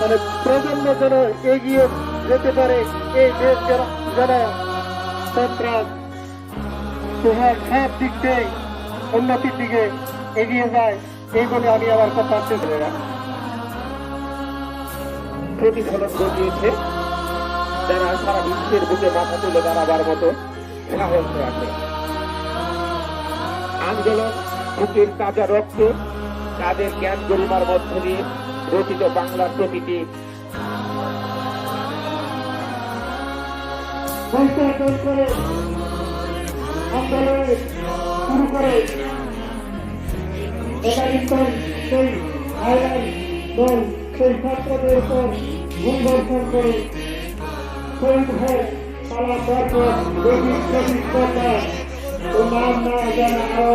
মানে প্রজন্ম যেন এগিয়ে যেতে পারে এই দেশ যেন যেন সন্ত্রাস তোমার সব দিক থেকে উন্নতির দিকে এগিয়ে যায়। এই বলে আমি আমার কথা। প্রতিফলন ঘটিয়েছে। যারা সারা বিশ্বের বুকে মাথা তুলে দাঁড়াবার মতো সাহস রাখে। আন্দোলন, বুকের তাজা রক্তে, তাদের জ্ঞান গরিমার মধ্য দিয়ে রচিত বাংলার সংস্থাপন করে, আন্দোলন শুরু করে। ছাত্রদের উপর গুণবর্ষণ করে। শহীদ হয়ে নাম না জানা, আরও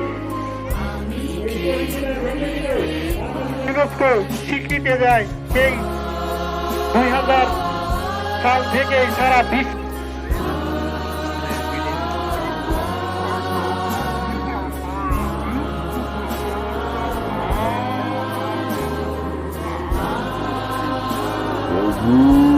কর্তৃপক্ষ স্বীকৃতি দেয় সেই দুই হাজার সাল থেকে সারা বিশ্ব Ooh.